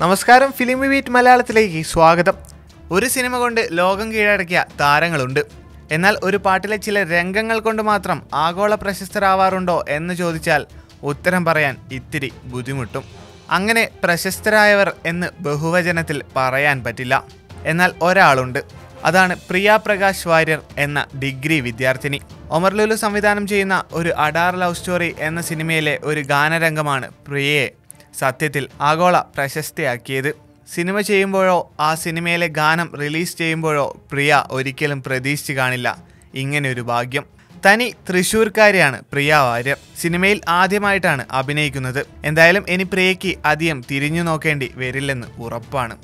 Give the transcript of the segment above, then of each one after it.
നമസ്കാരം film wheat മലയാളത്തിലേക്ക് സ്വാഗതം. ഒരു സിനിമ കൊണ്ട് ലോകം കീഴടക്കിയ താരങ്ങളുണ്ട്. എന്നാൽ ഒരു പാട്ടിലെ ചില രംഗങ്ങൾ കൊണ്ട് മാത്രം ആഗോള പ്രശസ്തരാവാറുണ്ടോ എന്ന് ചോദിച്ചാൽ ഉത്തരം പറയാൻ ഇത്തിരി ബുദ്ധിമുട്ടും. അങ്ങനെ പ്രശസ്തരായവർ എന്ന് ബഹുവചനത്തിൽ പറയാൻ പറ്റില്ല. എന്നാൽ ഒരാളുണ്ട്. അതാണ് പ്രിയ പ്രകാശ് വാര്യർ എന്ന ഡിഗ്രി വിദ്യാർത്ഥിനി. ഒമർലുലു സംവിധാനം ചെയ്യുന്ന ഒരു അഡാർ ലവ് സ്റ്റോറി എന്ന സിനിമയിലെ ഒരു ഗാനരംഗമാണ് പ്രിയയെ സത്യത്തിൽ ആഗോള പ്രശസ്തിയാക്കിയത്. സിനിമ ചെയ്യുമ്പോഴോ ആ സിനിമയിലെ ഗാനം റിലീസ് ചെയ്യുമ്പോഴോ പ്രിയ ഒരിക്കലും പ്രതീക്ഷിച്ചു കാണില്ല. ഇങ്ങനെയൊരു ഭാഗ്യം. തനി തൃശൂർക്കാരിയാണ് പ്രിയ വാര്യർ. സിനിമയിൽ ആദ്യമായിട്ടാണ് അഭിനയിക്കുന്നത്. എന്തായാലും ഇനി പ്രിയയ്ക്ക് അധികം തിരിഞ്ഞു നോക്കേണ്ടി വരില്ലെന്ന് ഉറപ്പാണ്.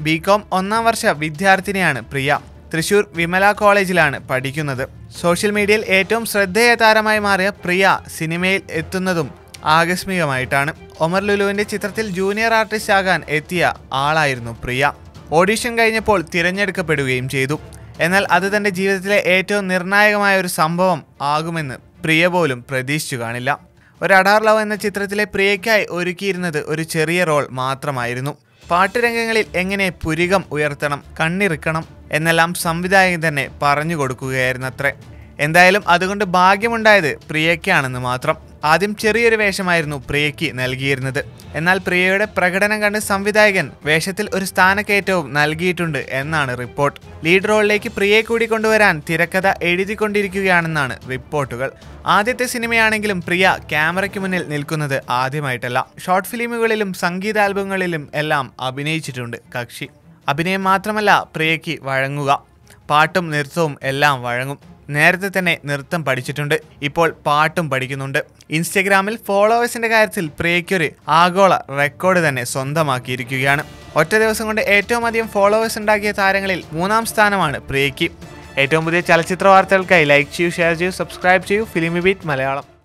ബികോം ഒന്നാം വർഷ വിദ്യാർത്ഥിനിയാണ് പ്രിയ. തൃശൂർ വിമല കോളേജിലാണ് പഠിക്കുന്നത്. സോഷ്യൽ മീഡിയയിൽ ഏറ്റവും ശ്രദ്ധേയ താരമായി മാറിയ പ്രിയ സിനിമയിൽ എത്തുന്നതും ആകസ്മികമായിട്ടാണ്. ഒമർ ലുലുവിന്റെ ചിത്രത്തിൽ ജൂനിയർ ആർട്ടിസ്റ്റ് ആകാൻ എത്തിയ ആളായിരുന്നു പ്രിയ. ഓഡിഷൻ കഴിഞ്ഞപ്പോൾ തിരഞ്ഞെടുക്കപ്പെടുകയും ചെയ്തു. എന്നാൽ അത് തന്റെ ജീവിതത്തിലെ ഏറ്റവും നിർണായകമായ ഒരു സംഭവം ആകുമെന്ന് പ്രിയ പോലും പ്രതീക്ഷിച്ചു കാണില്ല. ഒരു അഡാർ ലവ് എന്ന ചിത്രത്തിലെ പ്രിയയ്ക്കായി ഒരുക്കിയിരുന്നത് ഒരു ചെറിയ റോൾ മാത്രമായിരുന്നു. പാട്ടുരംഗങ്ങളിൽ എങ്ങനെ പുരികം ഉയർത്തണം കണ്ണിറുക്കണം എന്നെല്ലാം സംവിധായകൻ തന്നെ പറഞ്ഞു കൊടുക്കുകയായിരുന്നു അത്രേ എന്തായാലും അതുകൊണ്ട് ഭാഗ്യമുണ്ടായത് പ്രിയയ്ക്കാണെന്ന് മാത്രം. ആദ്യം ചെറിയൊരു വേഷമായിരുന്നു പ്രിയയ്ക്ക് നൽകിയിരുന്നത്. എന്നാൽ പ്രിയയുടെ പ്രകടനം കണ്ട് സംവിധായകൻ വേഷത്തിൽ ഒരു സ്ഥാനക്കയറ്റവും നൽകിയിട്ടുണ്ട് എന്നാണ് റിപ്പോർട്ട്. ലീഡ് റോളിലേക്ക് പ്രിയയെ കൂടി കൊണ്ടുവരാൻ തിരക്കഥ എഴുതിക്കൊണ്ടിരിക്കുകയാണെന്നാണ് റിപ്പോർട്ടുകൾ. ആദ്യത്തെ സിനിമയാണെങ്കിലും പ്രിയ ക്യാമറയ്ക്ക് മുന്നിൽ നിൽക്കുന്നത് ആദ്യമായിട്ടല്ല. ഷോർട്ട് ഫിലിമുകളിലും സംഗീത ആൽബങ്ങളിലും എല്ലാം അഭിനയിച്ചിട്ടുണ്ട് കക്ഷി. അഭിനയം മാത്രമല്ല പ്രിയയ്ക്ക് വഴങ്ങുക. പാട്ടും നൃത്തവും എല്ലാം വഴങ്ങും. നേരത്തെ തന്നെ നൃത്തം പഠിച്ചിട്ടുണ്ട്. ഇപ്പോൾ പാട്ടും പഠിക്കുന്നുണ്ട്. ഇൻസ്റ്റഗ്രാമിൽ ഫോളോവേഴ്സിന്റെ കാര്യത്തിൽ പ്രിയയ്ക്കൊരു ആഗോള റെക്കോർഡ് തന്നെ സ്വന്തമാക്കിയിരിക്കുകയാണ്. ഒറ്റ ദിവസം കൊണ്ട് ഏറ്റവും അധികം ഫോളോവേഴ്സ് ഉണ്ടാക്കിയ താരങ്ങളിൽ മൂന്നാം സ്ഥാനമാണ് പ്രിയയ്ക്ക് ഏറ്റവും പുതിയ ചലച്ചിത്ര വാർത്തകൾക്കായി ലൈക്ക് ചെയ്യൂ ഷെയർ ചെയ്യൂ സബ്സ്ക്രൈബ് ചെയ്യൂ. Filmy beat Malayalam.